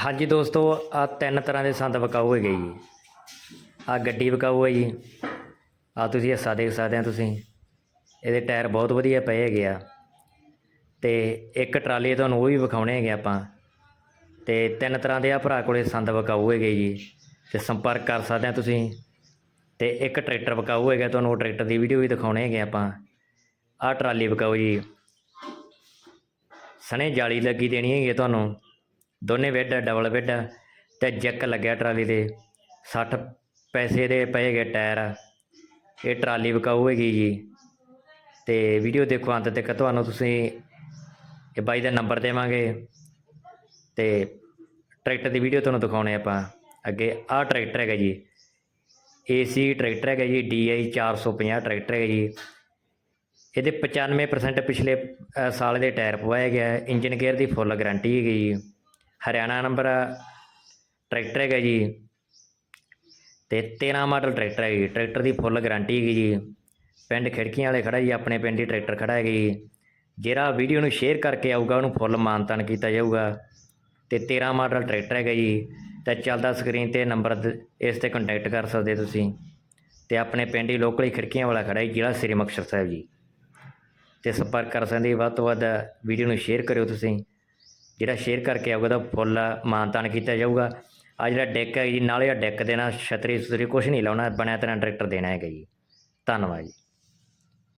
ਹਾਂਜੀ ਦੋਸਤੋ, ਆ ਤਿੰਨ ਤਰ੍ਹਾਂ ਦੇ ਸੰਦ ਵਿਕਾਊ ਹੈਗੇ ਜੀ। ਆ ਗੱਡੀ ਵਿਕਾਊ ਹੈ ਜੀ। ਆ ਤੁਸੀਂ ਹਿੱਸਾ ਦੇਖ ਸਕਦੇ ਆ ਤੁਸੀਂ। ਇਹਦੇ ਟਾਇਰ ਬਹੁਤ ਵਧੀਆ ਪਏ ਹੈਗੇ ਆ। ਤੇ ਇੱਕ ਟਰਾਲੀ ਤੁਹਾਨੂੰ ਉਹ ਵੀ ਵਿਖਾਉਣੇ ਹੈਗੇ ਆਪਾਂ। ਤੇ ਤਿੰਨ ਤਰ੍ਹਾਂ ਦੇ ਆ ਭਰਾ ਕੋਲੇ ਸੰਦ ਵਿਕਾਊ ਹੈਗੇ ਜੀ। ਤੇ ਸੰਪਰਕ ਕਰ ਸਕਦੇ ਆ ਤੁਸੀਂ। ਤੇ ਇੱਕ ਟਰੈਕਟਰ ਵਿਕਾਊ ਹੈਗਾ, ਤੁਹਾਨੂੰ ਉਹ ਟਰੈਕਟਰ ਦੀ ਵੀਡੀਓ ਵੀ ਦਿਖਾਉਣੇ ਹੈਗੇ ਆਪਾਂ। ਆ ਟਰਾਲੀ ਵਿਕਾਊ ਜੀ। ਸਣੇ ਜਾਲੀ ਲੱਗੀ ਦੇਣੀ ਹੈਗੀ ਹੈ ਤੁਹਾਨੂੰ। ਦੋਨੇ ਬੈੱਡ ਡਬਲ ਬੈੱਡ ਤੇ ਜੈਕ ਲੱਗਿਆ ਟਰਾਲੀ ਦੇ 60 ਪੈਸੇ ਦੇ ਪਏ ਗਏ ਟਾਇਰ। ਇਹ ਟਰਾਲੀ ਵਿਕਾਊ ਹੈਗੀ ਜੀ। ਤੇ ਵੀਡੀਓ ਦੇਖੋ ਅੰਤ ਤੱਕ, ਤੁਹਾਨੂੰ ਤੁਸੀਂ ਇਹ ਬਾਈ ਦਾ ਨੰਬਰ ਦੇਵਾਂਗੇ। ਤੇ ਟਰੈਕਟਰ ਦੀ ਵੀਡੀਓ ਤੁਹਾਨੂੰ ਦਿਖਾਉਣੇ ਆਪਾਂ। ਅੱਗੇ ਆਹ ਟਰੈਕਟਰ ਹੈਗਾ ਜੀ। ਏਸੀ ਟਰੈਕਟਰ ਹੈਗਾ ਜੀ DI 450 ਟਰੈਕਟਰ ਹੈਗਾ ਜੀ। ਇਹਦੇ 95% ਪਿਛਲੇ ਸਾਲ ਦੇ ਟਾਇਰ ਪਵਾਇਆ ਗਿਆ ਹੈ ਇੰਜਨ ਗੇਅਰ ਦੀ ਫੁੱਲ ਗਾਰੰਟੀ ਹੈਗੀ ਜੀ। ਹਰਿਆਣਾ ਨੰਬਰ ਟਰੈਕਟਰ ਹੈਗਾ ਜੀ। ਤੇ 13 ਮਾਡਲ ਟਰੈਕਟਰ ਹੈ ਜੀ। ਟਰੈਕਟਰ ਦੀ ਫੁੱਲ ਗਾਰੰਟੀ ਹੈਗੀ ਜੀ। ਪਿੰਡ ਖਿੜਕੀਆਂ ਵਾਲੇ ਖੜਾ ਜੀ, ਆਪਣੇ ਪਿੰਡ ਹੀ ਟਰੈਕਟਰ ਖੜਾ ਹੈਗਾ ਜੀ। ਜਿਹੜਾ ਵੀਡੀਓ ਨੂੰ ਸ਼ੇਅਰ ਕਰਕੇ ਆਊਗਾ, ਉਹਨੂੰ ਫੁੱਲ ਮਾਨਤਾਨ ਕੀਤਾ ਜਾਊਗਾ। ਤੇ 13 ਮਾਡਲ ਟਰੈਕਟਰ ਹੈਗਾ ਜੀ। ਤੇ ਚੱਲਦਾ ਸਕਰੀਨ ਤੇ ਨੰਬਰ ਇਸ ਤੇ ਕੰਟੈਕਟ ਕਰ ਸਕਦੇ ਤੁਸੀਂ। ਤੇ ਆਪਣੇ ਪਿੰਡ ਹੀ ਲੋਕਲ ਹੀ ਖਿੜਕੀਆਂ ਵਾਲਾ ਖੜਾ ਹੈ ਜ਼ਿਲ੍ਹਾ ਸ੍ਰੀ ਮੁਕਤਸਰ ਸਾਹਿਬ ਜੀ। ਤੇ ਸੰਪਰਕ ਕਰ ਸਕਦੇ ਵੱਧ ਤੋਂ ਵੱਧ ਵੀਡੀਓ ਨੂੰ ਸ਼ੇਅਰ ਕਰਿਓ ਤੁਸੀਂ। ਜਿਹੜਾ ਸ਼ੇਅਰ ਕਰਕੇ ਆਊਗਾ, ਉਹਦਾ ਫੁੱਲ ਮਾਨਤਾਨ ਕੀਤਾ ਜਾਊਗਾ। ਆ ਜਿਹੜਾ ਡੈਕ ਹੈ ਜੀ, ਨਾਲੇ ਆ ਡੈਕ ਦੇਣਾ। ਛਤਰੀ ਸੁਤਰੀ ਕੁਛ ਨਹੀਂ ਲਾਉਣਾ। ਬਣਿਆ ਤਰ੍ਹਾਂ ਟਰੈਕਟਰ ਦੇਣਾ ਹੈਗਾ ਜੀ। ਧੰਨਵਾਦ ਜੀ।